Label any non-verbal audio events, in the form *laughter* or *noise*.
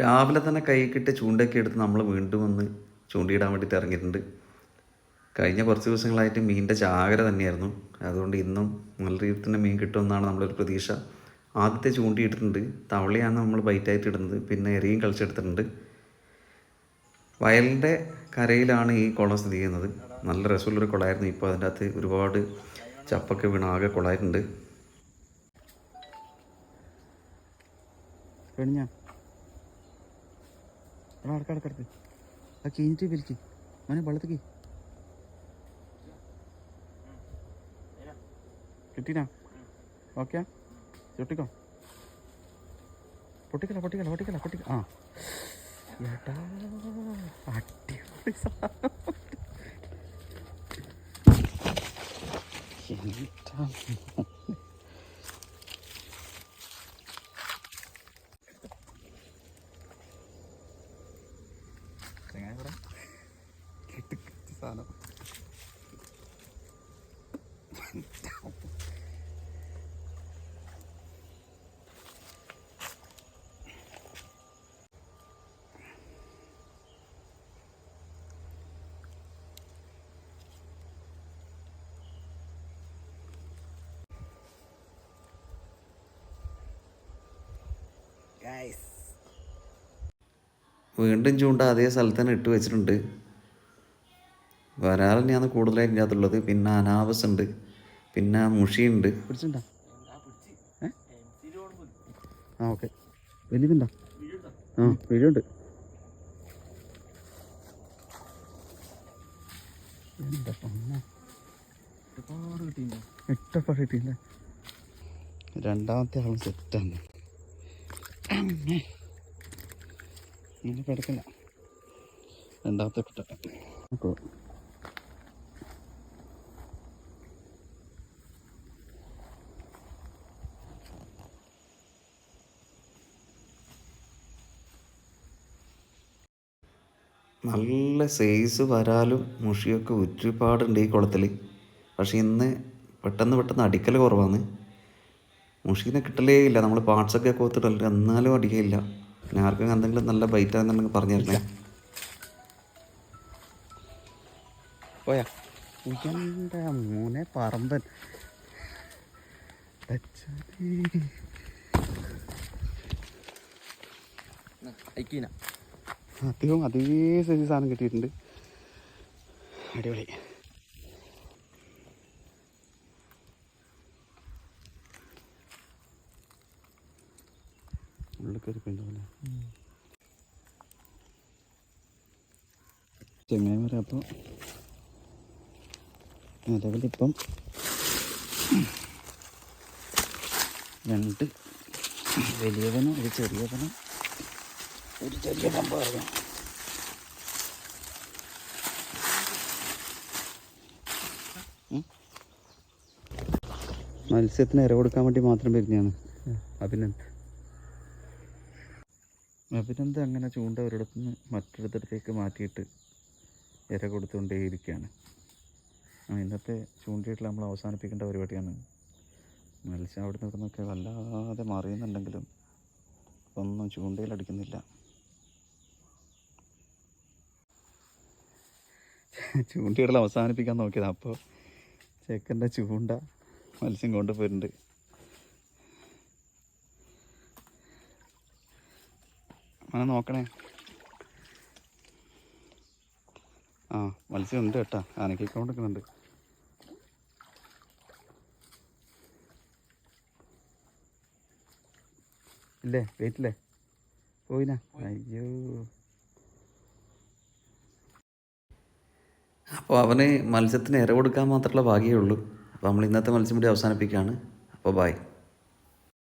രാവിലെ തന്നെ കൈക്കിട്ട് കിട്ടി ചൂണ്ടയൊക്കെ എടുത്ത് നമ്മൾ വീണ്ടും വന്ന് ചൂണ്ടിയിടാൻ വേണ്ടിയിട്ട് ഇറങ്ങിയിട്ടുണ്ട്. കഴിഞ്ഞ കുറച്ച് ദിവസങ്ങളായിട്ട് മീനിന്റെ ചാകര തന്നെയായിരുന്നു. അതുകൊണ്ട് ഇന്നും നല്ല രീതിയിൽ തന്നെ മീൻ കിട്ടുമെന്നാണ് നമ്മളൊരു പ്രതീക്ഷ. ആദ്യത്തെ ചൂണ്ടിയിട്ടിട്ടുണ്ട് തവളയാണ് നമ്മൾ ബൈറ്റായിട്ട് ഇടുന്നത്. പിന്നെ എറിയും കളിച്ചെടുത്തിട്ടുണ്ട്. വയലിന്റെ കരയിലാണ് ഈ കുളം സ്ഥിതി ചെയ്യുന്നത്. നല്ല രസമുള്ളൊരു കുളമായിരുന്നു. ഇപ്പോൾ അതിന്റെ അകത്ത് ഒരുപാട് ചപ്പൊക്കെ വീണ് ആകെ കുളമായിട്ടുണ്ട്. കഴിഞ്ഞ അടക്ക അടക്കടക്ക് ആ കഴിഞ്ഞിട്ട് വലിക്ക് മോനെ വെള്ളത്തേക്ക്. കിട്ടീനാ? ഓക്കെ. ചുട്ടിക്കോ. പൊട്ടിക്കല പൊട്ടിക്കല പൊട്ടിക്കല പൊട്ടിക്ക ആ. ഏട്ടാ അടിപൊളി സാധനം. സാധനം. വീണ്ടും ചൂണ്ട അതേ സ്ഥലത്ത് തന്നെ ഇട്ട് വെച്ചിട്ടുണ്ട്. വരാൽ തന്നെയാണ് കൂടുതലായിട്ട് ഇതിനകത്തുള്ളത്. പിന്നെ അനാവസ് ഉണ്ട്. പിന്നെ മുഷിയുണ്ട് ആ ഓക്കെ. ആ കിട്ടിയില്ല? രണ്ടാമത്തെ ആളും സെറ്റാണ്. ഇങ്ങനെ കിടക്കില്ല. രണ്ടാമത്തെ കിട്ടട്ടെ നല്ല സൈസ് വരാലും മുഷിയൊക്കെ ഒരുപാടുണ്ട് ഈ കുളത്തിൽ. പക്ഷേ ഇന്ന് പെട്ടെന്ന് പെട്ടെന്ന് അടിക്കൽ കുറവാണ്. മുഷീനെ കിട്ടലേ ഇല്ല. നമ്മൾ പാർട്സൊക്കെ കോത്തിട്ടല്ല എന്നാലും അടിക്കയില്ല പിന്നെ ആർക്കും എന്തെങ്കിലും നല്ല ബൈറ്റാണെന്നുണ്ടെങ്കിൽ പറഞ്ഞു തരണേ പോയാ. ഉയണ്ട മൂനെ പറമ്പൻ? ടച്ചാടി. അയക്കീന അധികം അതേ സൈസ് സാധനം കിട്ടിയിട്ടുണ്ട്. അടിപൊളി. ഉള്ളിൽ കയറി പോയിണ്ടാവില്ല ചെങ്ങായി വരാം അപ്പോൾ നിലവിലിപ്പം രണ്ട് വലിയവനും ഒരു ചെറിയവനും ഒരു ചെറിയ പമ്പായിരുന്നു മത്സ്യത്തിന് ഇര കൊടുക്കാൻ വേണ്ടി മാത്രം വരുന്നതാണ്. അഭിനന്ദ്. അഭിനന്ദ് അങ്ങനെ ചൂണ്ട ഒരിടത്തു നിന്ന് മറ്റൊരിടത്തേക്ക് മാറ്റിയിട്ട് ഇര കൊടുത്തുകൊണ്ടേയിരിക്കുകയാണ്. ഇന്നത്തെ ചൂണ്ടയിട്ട് നമ്മൾ അവസാനിപ്പിക്കേണ്ട പരിപാടിയാണ്. മത്സ്യം അവിടെ നിന്നൊക്കെ വല്ലാതെ മറിയുന്നുണ്ടെങ്കിലും ഒന്നും ചൂണ്ടയിൽ *laughs* ചൂണ്ടയിടൽ അവസാനിപ്പിക്കാൻ നോക്കിയത്. അപ്പോൾ ചെക്കന്റെ ചൂണ്ട മത്സ്യം കൊണ്ടുപോയിട്ടുണ്ട്. അങ്ങനെ നോക്കണേ. ആ മത്സ്യം ഉണ്ട് കേട്ടാ. അനക്കിക്കൊണ്ടിരിക്കുന്നുണ്ട്. ഇല്ലേ വെയിറ്റില്ലേ? പോയിനാ? അയ്യോ. അപ്പോൾ അവന് മത്സ്യത്തിന് ഇര കൊടുക്കാൻ മാത്രമുള്ള ഭാഗ്യമേ ഉള്ളൂ. അപ്പോൾ നമ്മൾ ഇന്നത്തെ മത്സ്യം കൂടി അവസാനിപ്പിക്കുകയാണ്. അപ്പോൾ ബായ്